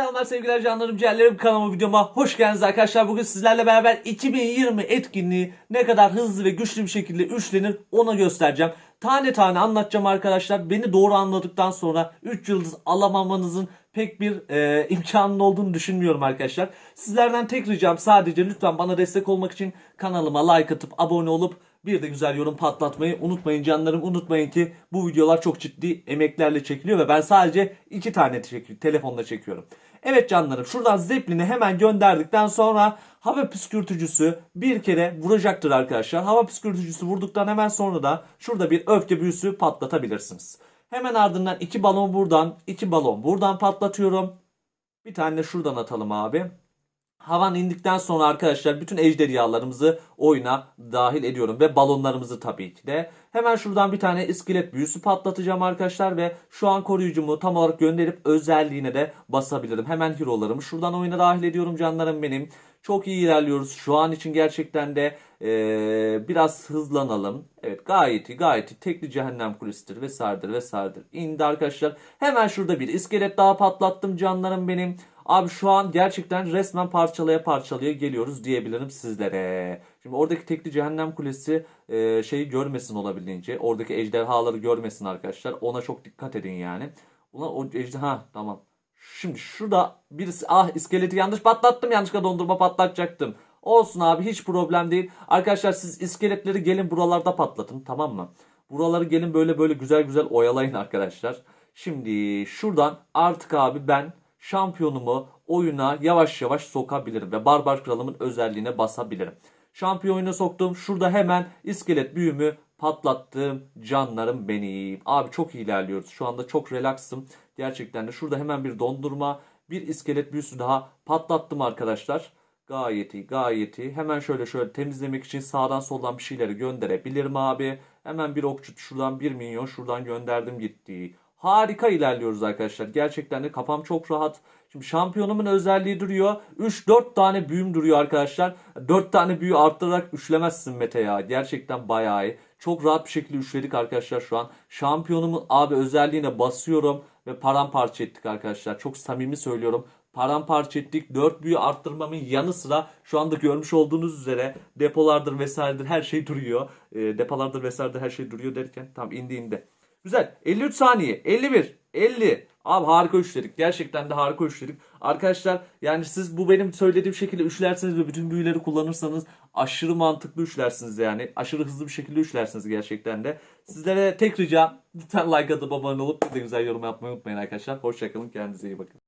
selamlar sevgiler canlarım ciğerlerim kanalıma videoma hoş geldiniz arkadaşlar. Bugün sizlerle beraber 2020 etkinliği ne kadar hızlı ve güçlü bir şekilde üçlenir onu göstereceğim. Tane tane anlatacağım arkadaşlar. Beni doğru anladıktan sonra 3 yıldız alamamanızın pek bir e, imkanının olduğunu düşünmüyorum arkadaşlar. Sizlerden tek ricam sadece lütfen bana destek olmak için kanalıma like atıp abone olup bir de güzel yorum patlatmayı unutmayın canlarım. Unutmayın ki bu videolar çok ciddi emeklerle çekiliyor ve ben sadece iki tane çek telefonla çekiyorum. Evet canlarım şuradan Zeppelin'i hemen gönderdikten sonra hava püskürtücüsü bir kere vuracaktır arkadaşlar. Hava püskürtücüsü vurduktan hemen sonra da şurada bir öfke büyüsü patlatabilirsiniz. Hemen ardından iki balon buradan, iki balon buradan patlatıyorum. Bir tane şuradan atalım abi. Havan indikten sonra arkadaşlar bütün ejderhalarımızı oyuna dahil ediyorum ve balonlarımızı tabii ki de. Hemen şuradan bir tane iskelet büyüsü patlatacağım arkadaşlar ve şu an koruyucumu tam olarak gönderip özelliğine de basabilirim. Hemen hero'larımı şuradan oyuna dahil ediyorum canlarım benim. Çok iyi ilerliyoruz. Şu an için gerçekten de eee, biraz hızlanalım. Evet gayet iyi gayet iyi. Tekli cehennem kulesidir vesairedir vesairedir. İndi arkadaşlar. Hemen şurada bir iskelet daha patlattım canlarım benim. Abi şu an gerçekten resmen parçalaya parçalaya geliyoruz diyebilirim sizlere. Şimdi oradaki tekli cehennem kulesi e, şeyi görmesin olabildiğince. Oradaki ejderhaları görmesin arkadaşlar. Ona çok dikkat edin yani. Ulan o ejderha tamam. Şimdi şurada birisi ah iskeleti yanlış patlattım. Yanlışlıkla dondurma patlatacaktım. Olsun abi hiç problem değil. Arkadaşlar siz iskeletleri gelin buralarda patlatın tamam mı? Buraları gelin böyle böyle güzel güzel oyalayın arkadaşlar. Şimdi şuradan artık abi ben şampiyonumu oyuna yavaş yavaş sokabilirim ve Barbar Kralımın özelliğine basabilirim. Şampiyon oyuna soktum. Şurada hemen iskelet büyümü patlattım. Canlarım benim. Abi çok ilerliyoruz. Şu anda çok relaxım. Gerçekten de şurada hemen bir dondurma, bir iskelet büyüsü daha patlattım arkadaşlar. Gayet iyi, gayet iyi. Hemen şöyle şöyle temizlemek için sağdan soldan bir şeyleri gönderebilirim abi. Hemen bir okçu şuradan bir minyon şuradan gönderdim gitti. Harika ilerliyoruz arkadaşlar. Gerçekten de kafam çok rahat. Şimdi şampiyonumun özelliği duruyor. 3-4 tane büyüm duruyor arkadaşlar. 4 tane büyü arttırarak üçlemezsin Mete ya. Gerçekten bayağı iyi. Çok rahat bir şekilde üçledik arkadaşlar şu an. Şampiyonumun abi özelliğine basıyorum ve paramparça ettik arkadaşlar. Çok samimi söylüyorum. Paramparça ettik. 4 büyü arttırmamın yanı sıra şu anda görmüş olduğunuz üzere depolardır vesairedir her şey duruyor. E, depolardır vesairedir her şey duruyor derken tam indi indi. Güzel. 53 saniye. 51. 50. Abi harika üçledik. Gerçekten de harika üçledik. Arkadaşlar yani siz bu benim söylediğim şekilde üçlerseniz ve bütün büyüleri kullanırsanız aşırı mantıklı üçlersiniz yani. Aşırı hızlı bir şekilde üçlersiniz gerçekten de. Sizlere tek ricam lütfen like atıp abone olup bir de güzel yorum yapmayı unutmayın arkadaşlar. Hoşçakalın. Kendinize iyi bakın.